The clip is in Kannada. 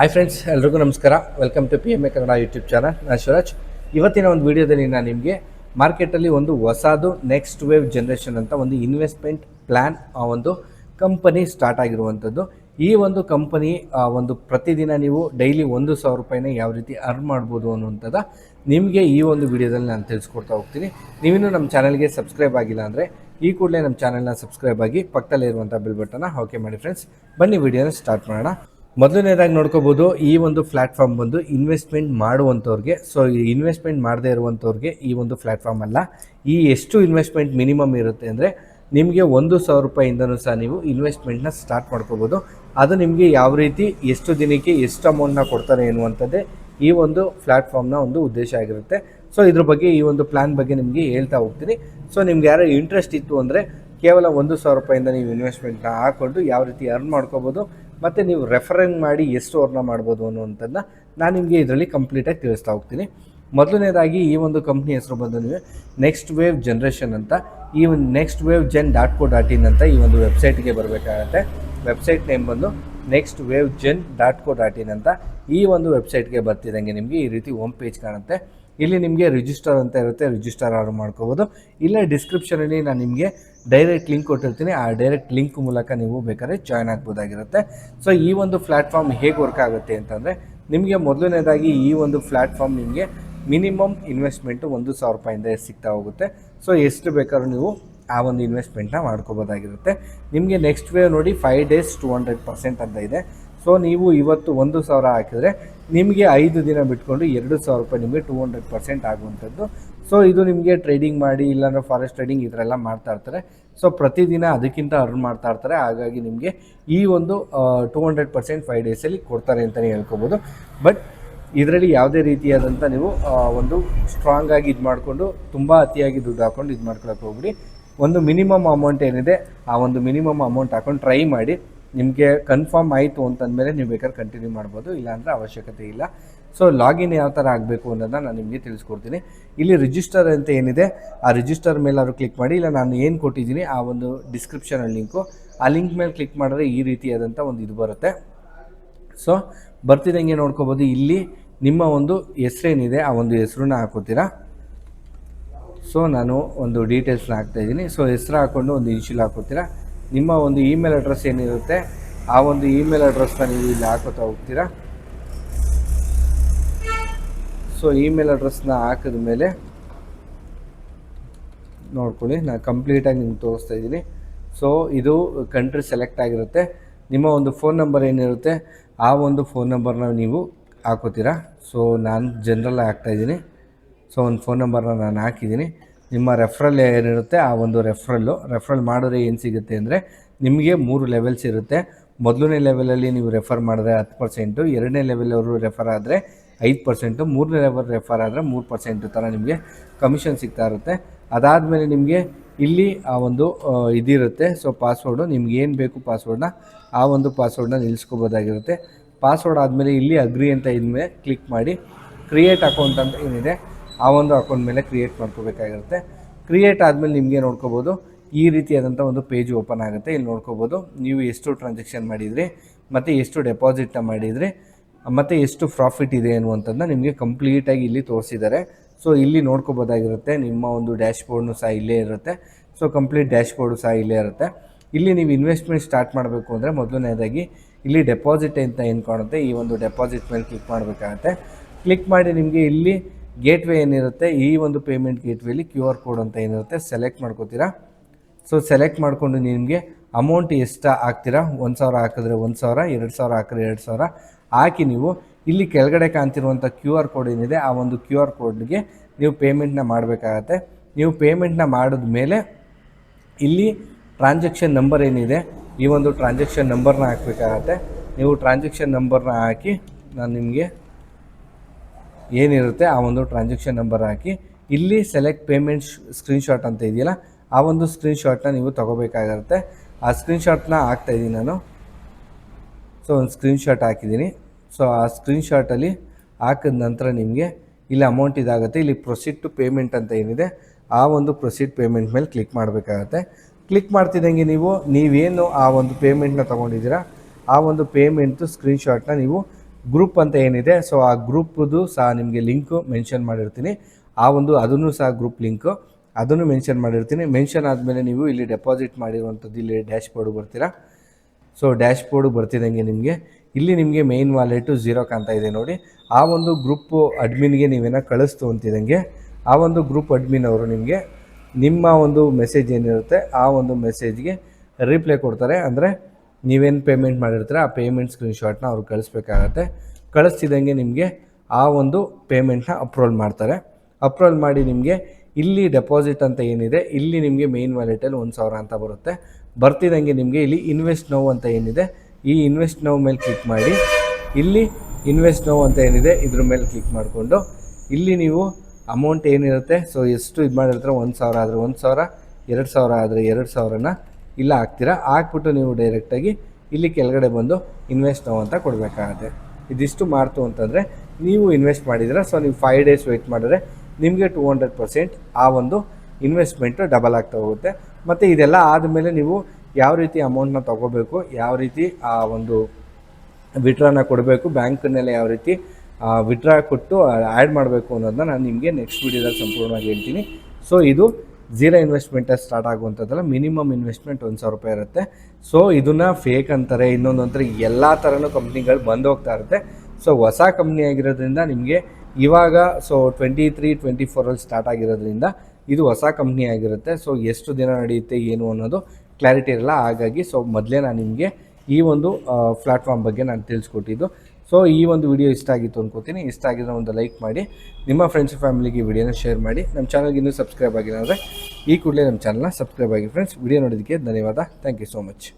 ಹಾಯ್ ಫ್ರೆಂಡ್ಸ್ ಎಲ್ರಿಗೂ ನಮಸ್ಕಾರ. Welcome to P M A Kannada YouTube channel ನಾನು ಶಿವರಾಜ್. ಇವತ್ತಿನ ಒಂದು ವಿಡಿಯೋದಲ್ಲಿ ನಾನು ನಿಮಗೆ ಮಾರ್ಕೆಟಲ್ಲಿ ಒಂದು ಹೊಸದು ನೆಕ್ಸ್ಟ್ ವೇವ್ ಜನ್ರೇಷನ್ ಅಂತ ಒಂದು ಇನ್ವೆಸ್ಟ್ಮೆಂಟ್ ಪ್ಲ್ಯಾನ್ ಆ ಒಂದು ಕಂಪನಿ ಸ್ಟಾರ್ಟ್ ಆಗಿರುವಂಥದ್ದು. ಈ ಒಂದು ಕಂಪನಿ ಒಂದು ಪ್ರತಿದಿನ ನೀವು ಡೈಲಿ ಒಂದು ಸಾವಿರ ರೂಪಾಯಿನ ಯಾವ ರೀತಿ ಅರ್ನ್ ಮಾಡ್ಬೋದು ಅನ್ನುವಂಥದ್ದ ನಿಮಗೆ ಈ ಒಂದು ವಿಡಿಯೋದಲ್ಲಿ ನಾನು ತಿಳಿಸ್ಕೊಡ್ತಾ ಹೋಗ್ತೀನಿ. ನೀವಿನ್ನೂ ನಮ್ಮ ಚಾನಲ್ಗೆ ಸಬ್ಸ್ಕ್ರೈಬ್ ಆಗಿಲ್ಲ ಅಂದರೆ ಈ ಕೂಡಲೇ ನಮ್ಮ ಚಾನಲ್ನ ಸಬ್ಸ್ಕ್ರೈಬ್ ಆಗಿ ಪಕ್ಕದಲ್ಲೇ ಇರುವಂಥ ಬಿಲ್ ಬಟನ್ನ ಓಕೆ ಮಾಡಿ ಫ್ರೆಂಡ್ಸ್ ಬನ್ನಿ ವಿಡಿಯೋನ ಸ್ಟಾರ್ಟ್ ಮಾಡೋಣ. ಮೊದಲನೇದಾಗಿ ನೋಡ್ಕೋಬೋದು, ಈ ಒಂದು ಪ್ಲಾಟ್ಫಾರ್ಮ್ ಬಂದು ಇನ್ವೆಸ್ಟ್ಮೆಂಟ್ ಮಾಡುವಂಥವ್ರಿಗೆ ಸೊ ಇನ್ವೆಸ್ಟ್ಮೆಂಟ್ ಮಾಡದೇ ಇರುವಂಥವ್ರಿಗೆ ಈ ಒಂದು ಪ್ಲ್ಯಾಟ್ಫಾರ್ಮ್ ಅಲ್ಲ. ಈ ಎಷ್ಟು ಇನ್ವೆಸ್ಟ್ಮೆಂಟ್ ಮಿನಿಮಮ್ ಇರುತ್ತೆ ಅಂದರೆ, ನಿಮಗೆ ಒಂದು ಸಾವಿರ ರೂಪಾಯಿಂದನೂ ಸಹ ನೀವು ಇನ್ವೆಸ್ಟ್ಮೆಂಟ್ನ ಸ್ಟಾರ್ಟ್ ಮಾಡ್ಕೋಬೋದು. ಅದು ನಿಮಗೆ ಯಾವ ರೀತಿ, ಎಷ್ಟು ದಿನಕ್ಕೆ, ಎಷ್ಟು ಅಮೌಂಟ್ನ ಕೊಡ್ತಾರೆ ಎನ್ನುವಂಥದ್ದೇ ಈ ಒಂದು ಪ್ಲ್ಯಾಟ್ಫಾರ್ಮ್ನ ಒಂದು ಉದ್ದೇಶ ಆಗಿರುತ್ತೆ. ಸೊ ಇದ್ರ ಬಗ್ಗೆ ಈ ಒಂದು ಪ್ಲ್ಯಾನ್ ಬಗ್ಗೆ ನಿಮಗೆ ಹೇಳ್ತಾ ಹೋಗ್ತೀನಿ. ಸೊ ನಿಮ್ಗೆ ಯಾರೋ ಇಂಟ್ರೆಸ್ಟ್ ಇತ್ತು ಅಂದರೆ, ಕೇವಲ ಒಂದು ಸಾವಿರ ರೂಪಾಯಿಂದ ನೀವು ಇನ್ವೆಸ್ಟ್ಮೆಂಟ್ನ ಹಾಕ್ಕೊಂಡು ಯಾವ ರೀತಿ ಅರ್ನ್ ಮಾಡ್ಕೋಬೋದು ಮತ್ತು ನೀವು ರೆಫರಿಂಗ್ ಮಾಡಿ ಎಷ್ಟು ಅವ್ರನ್ನ ಮಾಡ್ಬೋದು ಅನ್ನೋವಂಥದ್ದನ್ನ ನಾನು ನಿಮಗೆ ಇದರಲ್ಲಿ ಕಂಪ್ಲೀಟಾಗಿ ತಿಳಿಸ್ತಾ ಹೋಗ್ತೀನಿ. ಮೊದಲನೇದಾಗಿ ಈ ಒಂದು ಕಂಪ್ನಿ ಹೆಸರು ಬಂದು ನೆಕ್ಸ್ಟ್ ವೇವ್ ಜನ್ರೇಷನ್ ಅಂತ. ಈ ಒಂದು next wave gen dot co dot in ಅಂತ ಈ ಒಂದು ವೆಬ್ಸೈಟ್ಗೆ ಬರಬೇಕಾಗತ್ತೆ. ವೆಬ್ಸೈಟ್ ನೇಮ್ ಬಂದು next wave gen dot co dot in ಅಂತ ಈ ಒಂದು ವೆಬ್ಸೈಟ್ಗೆ ಬರ್ತಿದ್ದಂಗೆ ನಿಮಗೆ ಈ ರೀತಿ ಹೋಮ್ ಪೇಜ್ ಕಾಣುತ್ತೆ. ಇಲ್ಲಿ ನಿಮಗೆ ರಿಜಿಸ್ಟರ್ ಅಂತ ಇರುತ್ತೆ ರಿಜಿಸ್ಟರ್ ಆರ್ಡರ್ ಮಾಡ್ಕೋಬೋದು. ಇಲ್ಲೇ ಡಿಸ್ಕ್ರಿಪ್ಷನಲ್ಲಿ ನಾನು ನಿಮಗೆ ಡೈರೆಕ್ಟ್ ಲಿಂಕ್ ಕೊಟ್ಟಿರ್ತೀನಿ. ಆ ಡೈರೆಕ್ಟ್ ಲಿಂಕ್ ಮೂಲಕ ನೀವು ಬೇಕಾದ್ರೆ ಜಾಯ್ನ್ ಆಗ್ಬೋದಾಗಿರುತ್ತೆ. ಸೊ ಈ ಒಂದು ಪ್ಲಾಟ್ಫಾರ್ಮ್ ಹೇಗೆ ವರ್ಕ್ ಆಗುತ್ತೆ ಅಂತಂದರೆ, ನಿಮಗೆ ಮೊದಲನೇದಾಗಿ ಈ ಒಂದು ಪ್ಲಾಟ್ಫಾರ್ಮ್ ನಿಮಗೆ ಮಿನಿಮಮ್ ಇನ್ವೆಸ್ಟ್ಮೆಂಟು ಒಂದು ಸಾವಿರ ರೂಪಾಯಿಂದ ಸಿಗ್ತಾ ಹೋಗುತ್ತೆ. ಸೊ ಎಷ್ಟು ಬೇಕಾದ್ರೂ ನೀವು ಆ ಒಂದು ಇನ್ವೆಸ್ಟ್ಮೆಂಟ್ನ ಮಾಡ್ಕೋಬೋದಾಗಿರುತ್ತೆ. ನಿಮಗೆ ನೆಕ್ಸ್ಟ್ ವೇ ನೋಡಿ five days two hundred percent ಅಂತ ಇದೆ. ಸೊ ನೀವು ಇವತ್ತು ಒಂದು ಸಾವಿರ ಹಾಕಿದರೆ ನಿಮಗೆ ಐದು ದಿನ ಬಿಟ್ಕೊಂಡು ಎರಡು ಸಾವಿರ ರೂಪಾಯಿ ನಿಮಗೆ ಟೂ ಹಂಡ್ರೆಡ್ ಪರ್ಸೆಂಟ್ ಆಗುವಂಥದ್ದು. ಸೊ ಇದು ನಿಮಗೆ ಟ್ರೇಡಿಂಗ್ ಮಾಡಿ ಇಲ್ಲಾಂದ್ರೆ ಫಾರೆಸ್ಟ್ ಟ್ರೇಡಿಂಗ್ ಎಲ್ಲ ಮಾಡ್ತಾ ಇರ್ತಾರೆ. ಸೊ ಪ್ರತಿದಿನ ಅದಕ್ಕಿಂತ ಅರ್ನ್ ಮಾಡ್ತಾ ಇರ್ತಾರೆ. ಹಾಗಾಗಿ ನಿಮಗೆ ಈ ಒಂದು ಟೂ ಹಂಡ್ರೆಡ್ ಪರ್ಸೆಂಟ್ ಫೈವ್ ಡೇಸಲ್ಲಿ ಕೊಡ್ತಾರೆ ಅಂತಲೇ ಹೇಳ್ಕೊಬೋದು. ಬಟ್ ಇದರಲ್ಲಿ ಯಾವುದೇ ರೀತಿಯಾದಂಥ ನೀವು ಒಂದು ಸ್ಟ್ರಾಂಗ್ ಆಗಿ ಇದು ಮಾಡಿಕೊಂಡು ತುಂಬ ಅತಿಯಾಗಿ ದುಡ್ಡು ಹಾಕೊಂಡು ಇದು ಮಾಡ್ಕೊಳಕ್ಕೆ ಹೋಗ್ಬಿಡಿ. ಒಂದು ಮಿನಿಮಮ್ ಅಮೌಂಟ್ ಏನಿದೆ, ಆ ಒಂದು ಮಿನಿಮಮ್ ಅಮೌಂಟ್ ಹಾಕೊಂಡು ಟ್ರೈ ಮಾಡಿ. ನಿಮಗೆ ಕನ್ಫರ್ಮ್ ಆಯಿತು ಅಂತಂದಮೇಲೆ ನೀವು ಬೇಕಾದ್ರೆ ಕಂಟಿನ್ಯೂ ಮಾಡ್ಬೋದು, ಇಲ್ಲಾಂದರೆ ಅವಶ್ಯಕತೆ ಇಲ್ಲ. ಸೊ ಲಾಗಿನ್ ಯಾವ ಥರ ಆಗಬೇಕು ಅನ್ನೋದನ್ನ ನಾನು ನಿಮಗೆ ತಿಳಿಸ್ಕೊಡ್ತೀನಿ. ಇಲ್ಲಿ ರಿಜಿಸ್ಟರ್ ಅಂತ ಏನಿದೆ, ಆ ರಿಜಿಸ್ಟರ್ ಮೇಲೆ ಅವರು ಕ್ಲಿಕ್ ಮಾಡಿ, ಇಲ್ಲ ನಾನು ಏನು ಕೊಟ್ಟಿದ್ದೀನಿ, ಆ ಒಂದು ಡಿಸ್ಕ್ರಿಪ್ಷನಲ್ಲಿ ಲಿಂಕು ಆ ಲಿಂಕ್ ಮೇಲೆ ಕ್ಲಿಕ್ ಮಾಡಿದ್ರೆ ಈ ರೀತಿಯಾದಂಥ ಒಂದು ಇದು ಬರುತ್ತೆ. ಸೊ ಬರ್ತಿದ್ದಂಗೆ ನೋಡ್ಕೋಬೋದು. ಇಲ್ಲಿ ನಿಮ್ಮ ಒಂದು ಹೆಸ್ರೇನಿದೆ, ಆ ಒಂದು ಹೆಸರನ್ನ ಹಾಕೋತೀರಾ? ಸೊ ನಾನು ಒಂದು ಡೀಟೇಲ್ಸ್ನ ಹಾಕ್ತಾಯಿದ್ದೀನಿ ಸೊ ಹೆಸರು ಹಾಕ್ಕೊಂಡು ಒಂದು ಇನ್ಶಿಲ್ ಹಾಕೋತೀರಾ? ನಿಮ್ಮ ಒಂದು ಇಮೇಲ್ ಅಡ್ರೆಸ್ ಏನಿರುತ್ತೆ, ಆ ಒಂದು ಇಮೇಲ್ ಅಡ್ರೆಸ್ನ ನೀವು ಇಲ್ಲಿ ಹಾಕೋತಾ ಹೋಗ್ತೀರಾ? ಸೊ ಇಮೇಲ್ ಅಡ್ರೆಸ್ನ ಹಾಕಿದ ಮೇಲೆ ನೋಡ್ಕೊಳ್ಳಿ ನಾನು ಕಂಪ್ಲೀಟಾಗಿ ನಿಮ್ಗೆ ತೋರಿಸ್ತಾ ಇದ್ದೀನಿ. ಸೊ ಇದು ಕಂಟ್ರಿ ಸೆಲೆಕ್ಟ್ ಆಗಿರುತ್ತೆ. ನಿಮ್ಮ ಒಂದು ಫೋನ್ ನಂಬರ್ ಏನಿರುತ್ತೆ, ಆ ಒಂದು ಫೋನ್ ನಂಬರ್ನ ನೀವು ಹಾಕೋತೀರಾ? ಸೊ ನಾನು ಜನ್ರಲ್ ಹಾಕ್ತಾಯಿದ್ದೀನಿ ಸೊ ಒಂದು ಫೋನ್ ನಂಬರ್ನ ನಾನು ಹಾಕಿದ್ದೀನಿ. ನಿಮ್ಮ ರೆಫ್ರಲ್ ಏನಿರುತ್ತೆ, ಆ ಒಂದು ರೆಫ್ರಲ್ಲು ರೆಫ್ರಲ್ ಮಾಡಿದ್ರೆ ಏನು ಸಿಗುತ್ತೆ ಅಂದರೆ, ನಿಮಗೆ ಮೂರು ಲೆವೆಲ್ಸ್ ಇರುತ್ತೆ. ಮೊದಲನೇ ಲೆವೆಲಲ್ಲಿ ನೀವು ರೆಫರ್ ಮಾಡಿದ್ರೆ ಹತ್ತು ಪರ್ಸೆಂಟು ಎರಡನೇ ಲೆವೆಲವರು ರೆಫರ್ ಆದರೆ ಐದು ಪರ್ಸೆಂಟು ಮೂರನೇ ಲೆವೆಲ್ ರೆಫರ್ ಆದರೆ ಮೂರು ಪರ್ಸೆಂಟ್ ಥರ ನಿಮಗೆ ಕಮಿಷನ್ ಸಿಗ್ತಾ ಇರುತ್ತೆ. ಅದಾದಮೇಲೆ ನಿಮಗೆ ಇಲ್ಲಿ ಆ ಒಂದು ಇದಿರುತ್ತೆ. ಸೊ ಪಾಸ್ವರ್ಡು ನಿಮ್ಗೆ ಏನು ಬೇಕು ಪಾಸ್ವರ್ಡ್ನ ಆ ಒಂದು ಪಾಸ್ವರ್ಡ್ನ ನಿಲ್ಲಿಸ್ಕೋಬೋದಾಗಿರುತ್ತೆ ಪಾಸ್ವರ್ಡ್ ಆದಮೇಲೆ ಇಲ್ಲಿ ಅಗ್ರಿ ಅಂತ ಇದ್ಮೇಲೆ ಕ್ಲಿಕ್ ಮಾಡಿ ಕ್ರಿಯೇಟ್ ಅಕೌಂಟ್ ಅಂತ ಏನಿದೆ ಆ ಒಂದು ಅಕೌಂಟ್ ಮೇಲೆ ಕ್ರಿಯೇಟ್ ಮಾಡ್ಕೋಬೇಕಾಗಿರುತ್ತೆ. ಕ್ರಿಯೇಟ್ ಆದಮೇಲೆ ನಿಮಗೆ ನೋಡ್ಕೋಬೋದು. ಈ ರೀತಿಯಾದಂಥ ಒಂದು ಪೇಜ್ ಓಪನ್ ಆಗುತ್ತೆ. ಇಲ್ಲಿ ನೋಡ್ಕೋಬೋದು. ನೀವು ಎಷ್ಟು ಟ್ರಾನ್ಸಾಕ್ಷನ್ ಮಾಡಿದ್ರಿ, ಮತ್ತು ಎಷ್ಟು ಡೆಪಾಸಿಟ್ನ ಮಾಡಿದ್ರಿ, ಮತ್ತು ಎಷ್ಟು ಪ್ರಾಫಿಟ್ ಇದೆ ಅನ್ನುವಂಥದ್ದನ್ನ ನಿಮಗೆ ಕಂಪ್ಲೀಟಾಗಿ ಇಲ್ಲಿ ತೋರಿಸಿದ್ದಾರೆ. ಸೊ ಇಲ್ಲಿ ನೋಡ್ಕೋಬೋದಾಗಿರುತ್ತೆ. ನಿಮ್ಮ ಒಂದು ಡ್ಯಾಶ್ ಬೋರ್ಡ್ನು ಸಹ ಇಲ್ಲೇ ಇರುತ್ತೆ. ಸೊ ಕಂಪ್ಲೀಟ್ ಡ್ಯಾಶ್ ಬೋರ್ಡು ಸಹ ಇಲ್ಲೇ ಇರುತ್ತೆ. ಇಲ್ಲಿ ನೀವು ಇನ್ವೆಸ್ಟ್ಮೆಂಟ್ ಸ್ಟಾರ್ಟ್ ಮಾಡಬೇಕು ಅಂದರೆ ಮೊದಲನೇದಾಗಿ ಇಲ್ಲಿ ಡೆಪಾಸಿಟ್ ಅಂತ ಏನು ಕಾಣುತ್ತೆ? ಈ ಒಂದು ಡೆಪಾಸಿಟ್ ಮೇಲೆ ಕ್ಲಿಕ್ ಮಾಡಬೇಕಾಗತ್ತೆ. ಕ್ಲಿಕ್ ಮಾಡಿ ನಿಮಗೆ ಇಲ್ಲಿ ಗೇಟ್ವೇ ಏನಿರುತ್ತೆ, ಈ ಒಂದು ಪೇಮೆಂಟ್ ಗೇಟ್ವೇಲಿ ಕ್ಯೂ ಆರ್ ಕೋಡ್ ಅಂತ ಏನಿರುತ್ತೆ ಸೆಲೆಕ್ಟ್ ಮಾಡ್ಕೋತೀರಾ? ಸೊ ಸೆಲೆಕ್ಟ್ ಮಾಡಿಕೊಂಡು ನಿಮಗೆ ಅಮೌಂಟ್ ಎಷ್ಟು ಹಾಕ್ತೀರಾ? ಒಂದು ಸಾವಿರ ಹಾಕಿದ್ರೆ ಒಂದು ಸಾವಿರ, ಎರಡು ಸಾವಿರ ಹಾಕಿದ್ರೆ ಎರಡು ಸಾವಿರ. ಹಾಕಿ ನೀವು ಇಲ್ಲಿ ಕೆಳಗಡೆ ಕಾಣ್ತಿರುವಂಥ ಕ್ಯೂ ಆರ್ ಕೋಡ್ ಏನಿದೆ, ಆ ಒಂದು ಕ್ಯೂ ಆರ್ ಕೋಡ್ಗೆ ನೀವು ಪೇಮೆಂಟ್ನ ಮಾಡಬೇಕಾಗತ್ತೆ. ನೀವು ಪೇಮೆಂಟ್ನ ಮಾಡಿದ ಮೇಲೆ ಇಲ್ಲಿ ಟ್ರಾನ್ಸಾಕ್ಷನ್ ನಂಬರ್ ಏನಿದೆ, ಈ ಒಂದು ಟ್ರಾನ್ಸಾಕ್ಷನ್ ನಂಬರ್ನ ಹಾಕಬೇಕಾಗತ್ತೆ. ನೀವು ಟ್ರಾನ್ಸಾಕ್ಷನ್ ನಂಬರ್ನ ಹಾಕಿ ನಾನು ನಿಮಗೆ ಏನಿರುತ್ತೆ ಆ ಒಂದು ಟ್ರಾನ್ಸಾಕ್ಷನ್ ನಂಬರ್ ಹಾಕಿ. ಇಲ್ಲಿ ಸೆಲೆಕ್ಟ್ ಪೇಮೆಂಟ್ ಸ್ಕ್ರೀನ್ಶಾಟ್ ಅಂತ ಇದೆಯಲ್ಲ, ಆ ಒಂದು ಸ್ಕ್ರೀನ್ಶಾಟ್ನ ನೀವು ತೊಗೋಬೇಕಾಗಿರುತ್ತೆ ಆ ಸ್ಕ್ರೀನ್ಶಾಟ್ನ ಹಾಕ್ತಾ ಇದ್ದೀನಿ ನಾನು. ಸೊ ಒಂದು ಸ್ಕ್ರೀನ್ಶಾಟ್ ಹಾಕಿದ್ದೀನಿ ಸೊ ಆ ಸ್ಕ್ರೀನ್ಶಾಟಲ್ಲಿ ಹಾಕಿದ ನಂತರ ನಿಮಗೆ ಇಲ್ಲಿ ಅಮೌಂಟ್ ಇದಾಗುತ್ತೆ. ಇಲ್ಲಿ ಪ್ರೊಸೀಡ್ ಟು ಪೇಮೆಂಟ್ ಅಂತ ಏನಿದೆ, ಆ ಒಂದು ಪ್ರೊಸೀಡ್ ಪೇಮೆಂಟ್ ಮೇಲೆ ಕ್ಲಿಕ್ ಮಾಡಬೇಕಾಗತ್ತೆ. ಕ್ಲಿಕ್ ಮಾಡ್ತಿದ್ದಂಗೆ ನೀವು, ನೀವೇನು ಆ ಒಂದು ಪೇಮೆಂಟ್ನ ತೊಗೊಂಡಿದ್ದೀರಾ, ಆ ಒಂದು ಪೇಮೆಂಟು ಸ್ಕ್ರೀನ್ಶಾಟ್ನ ನೀವು ಗ್ರೂಪ್ ಅಂತ ಏನಿದೆ ಸೊ ಆ ಗ್ರೂಪ್ದು ಸಹ ನಿಮಗೆ ಲಿಂಕು ಮೆನ್ಷನ್ ಮಾಡಿರ್ತೀನಿ. ಆ ಒಂದು ಅದನ್ನು ಸಹ ಗ್ರೂಪ್ ಲಿಂಕು, ಅದನ್ನು ಮೆನ್ಷನ್ ಮಾಡಿರ್ತೀನಿ. ಮೆನ್ಷನ್ ಆದಮೇಲೆ ನೀವು ಇಲ್ಲಿ ಡೆಪಾಸಿಟ್ ಮಾಡಿರುವಂಥದ್ದು ಇಲ್ಲಿ ಡ್ಯಾಶ್ ಬೋರ್ಡ್ ಬರ್ತೀರಾ? ಸೊ ಡ್ಯಾಶ್ ಬೋರ್ಡ್ ಬರ್ತಿದ್ದಂಗೆ ನಿಮಗೆ. ಇಲ್ಲಿ ನಿಮಗೆ ಮೇಯ್ನ್ ವಾಲೆಟು ಝೀರೋ ಕಾಣ್ತಾ ಇದೆ ನೋಡಿ. ಆ ಒಂದು ಗ್ರೂಪ್ ಅಡ್ಮಿನ್ಗೆ ನೀವೇನ ಕಳಿಸ್ತು ಅಂತಿದ್ದಂಗೆ ಆ ಒಂದು ಗ್ರೂಪ್ ಅಡ್ಮಿನ್ ಅವರು ನಿಮಗೆ ನಿಮ್ಮ ಒಂದು ಮೆಸೇಜ್ ಏನಿರುತ್ತೆ, ಆ ಒಂದು ಮೆಸೇಜ್ಗೆ ರಿಪ್ಲೈ ಕೊಡ್ತಾರೆ. ಅಂದರೆ ನೀವೇನು ಪೇಮೆಂಟ್ ಮಾಡಿರ್ತೀರ, ಆ ಪೇಮೆಂಟ್ ಸ್ಕ್ರೀನ್ಶಾಟ್ನ ಅವ್ರು ಕಳಿಸ್ಬೇಕಾಗತ್ತೆ. ಕಳಿಸ್ತಿದ್ದಂಗೆ ನಿಮಗೆ ಆ ಒಂದು ಪೇಮೆಂಟ್ನ ಅಪ್ರೂವಲ್ ಮಾಡ್ತಾರೆ. ಅಪ್ರೂವಲ್ ಮಾಡಿ ನಿಮಗೆ ಇಲ್ಲಿ ಡೆಪಾಸಿಟ್ ಅಂತ ಏನಿದೆ, ಇಲ್ಲಿ ನಿಮಗೆ ಮೇನ್ ವ್ಯಾಲೆಟಲ್ಲಿ ಒಂದು ಸಾವಿರ ಅಂತ ಬರುತ್ತೆ. ಬರ್ತಿದ್ದಂಗೆ ನಿಮಗೆ ಇಲ್ಲಿ ಇನ್ವೆಸ್ಟ್ ನೋವು ಅಂತ ಏನಿದೆ, ಈ ಇನ್ವೆಸ್ಟ್ ನೋವು ಮೇಲೆ ಕ್ಲಿಕ್ ಮಾಡಿ, ಇಲ್ಲಿ ಇನ್ವೆಸ್ಟ್ ನೋವು ಅಂತ ಏನಿದೆ, ಇದ್ರ ಮೇಲೆ ಕ್ಲಿಕ್ ಮಾಡಿಕೊಂಡು, ಇಲ್ಲಿ ನೀವು ಅಮೌಂಟ್ ಏನಿರುತ್ತೆ ಸೊ ಎಷ್ಟು ಇದು ಮಾಡಿರ್ತಾರೆ, ಒಂದು ಸಾವಿರ ಆದರೆ ಒಂದು ಸಾವಿರ, ಎರಡು ಸಾವಿರ ಆದರೆ ಎರಡು ಸಾವಿರನ ಇಲ್ಲ ಹಾಕ್ತೀರಾ ಹಾಕ್ಬಿಟ್ಟು ನೀವು ಡೈರೆಕ್ಟಾಗಿ ಇಲ್ಲಿ ಕೆಳಗಡೆ ಬಂದು ಇನ್ವೆಸ್ಟ್ ನಾವು ಅಂತ ಕೊಡಬೇಕಾಗತ್ತೆ. ಇದಿಷ್ಟು ಮಾಡ್ತು ಅಂತಂದರೆ ನೀವು ಇನ್ವೆಸ್ಟ್ ಮಾಡಿದ್ದೀರಾ? ಸೊ ನೀವು ಫೈವ್ ಡೇಸ್ ವೆಯ್ಟ್ ಮಾಡಿದ್ರೆ ನಿಮಗೆ ಟೂ ಹಂಡ್ರೆಡ್ ಪರ್ಸೆಂಟ್ ಆ ಒಂದು ಇನ್ವೆಸ್ಟ್ಮೆಂಟು ಡಬಲ್ ಆಗ್ತಾ ಹೋಗುತ್ತೆ. ಮತ್ತು ಇದೆಲ್ಲ ಆದಮೇಲೆ ನೀವು ಯಾವ ರೀತಿ ಅಮೌಂಟ್ನ ತೊಗೋಬೇಕು, ಯಾವ ರೀತಿ ಆ ಒಂದು ವಿಡ್ರಾನ ಕೊಡಬೇಕು ಬ್ಯಾಂಕ್ನೆಲ್ಲ ಯಾವ ರೀತಿ ವಿಡ್ರಾ ಕೊಟ್ಟು ಆ್ಯಡ್ ಮಾಡಬೇಕು ಅನ್ನೋದನ್ನ ನಾನು ನಿಮಗೆ ನೆಕ್ಸ್ಟ್ ವೀಡಿಯೋದಲ್ಲಿ ಸಂಪೂರ್ಣವಾಗಿ ಹೇಳ್ತೀನಿ. ಸೊ ಇದು ಝೀರೋ ಇನ್ವೆಸ್ಟ್ಮೆಂಟಲ್ಲಿ ಸ್ಟಾರ್ಟ್ ಆಗುವಂಥದ್ದಲ್ಲ ಮಿನಿಮಮ್ ಇನ್ವೆಸ್ಟ್ಮೆಂಟ್ ಒಂದು ಸಾವಿರ ರೂಪಾಯಿ ಇರುತ್ತೆ. ಸೊ ಇದನ್ನು ಫೇಕ್ ಅಂತಾರೆ, ಇನ್ನೊಂದು ಅಂತಾರೆ ಎಲ್ಲ ಥರನೂ ಕಂಪ್ನಿಗಳು ಬಂದು ಹೋಗ್ತಾ ಇರುತ್ತೆ. ಸೊ ಹೊಸ ಕಂಪ್ನಿ ಆಗಿರೋದ್ರಿಂದ ನಿಮಗೆ ಇವಾಗ ಸೊ ಟ್ವೆಂಟಿ ತ್ರೀ ಟ್ವೆಂಟಿ ಫೋರಲ್ಲಿ ಸ್ಟಾರ್ಟ್ ಆಗಿರೋದ್ರಿಂದ ಇದು ಹೊಸ ಕಂಪ್ನಿ ಆಗಿರುತ್ತೆ. ಸೊ ಎಷ್ಟು ದಿನ ನಡೆಯುತ್ತೆ, ಏನು ಅನ್ನೋದು ಕ್ಲಾರಿಟಿ ಇರಲ್ಲ. ಹಾಗಾಗಿ ಸೊ ಮೊದಲೇ ನಾನು ನಿಮಗೆ ಈ ಒಂದು ಪ್ಲಾಟ್ಫಾರ್ಮ್ ಬಗ್ಗೆ ನಾನು ತಿಳಿಸ್ಕೊಟ್ಟಿದ್ದು. ಸೊ ಈ ಒಂದು ವಿಡಿಯೋ ಇಷ್ಟ ಆಗಿತ್ತು ಅಂದ್ಕೋತೀನಿ ಇಷ್ಟ ಆಗಿದ್ರೆ ಒಂದು ಲೈಕ್ ಮಾಡಿ. ನಿಮ್ಮ ಫ್ರೆಂಡ್ಸ್ ಫ್ಯಾಮಿಲಿಗೆ ವಿಡಿಯೋನ ಶೇರ್ ಮಾಡಿ. ನಮ್ಮ ಚಾನಲ್ಗೆ ಇನ್ನೂ ಸಬ್ಸ್ಕ್ರೈಬ್ ಆಗಿಲ್ಲ ಅಂದರೆ ಈ ಕೂಡಲೇ ನಮ್ಮ ಚಾನಲ್ನ ಸಬ್ಸ್ಕ್ರೈಬ್ ಆಗಿ ಫ್ರೆಂಡ್ಸ್ ವಿಡಿಯೋ ನೋಡೋದಕ್ಕೆ ಧನ್ಯವಾದ. Thank you so much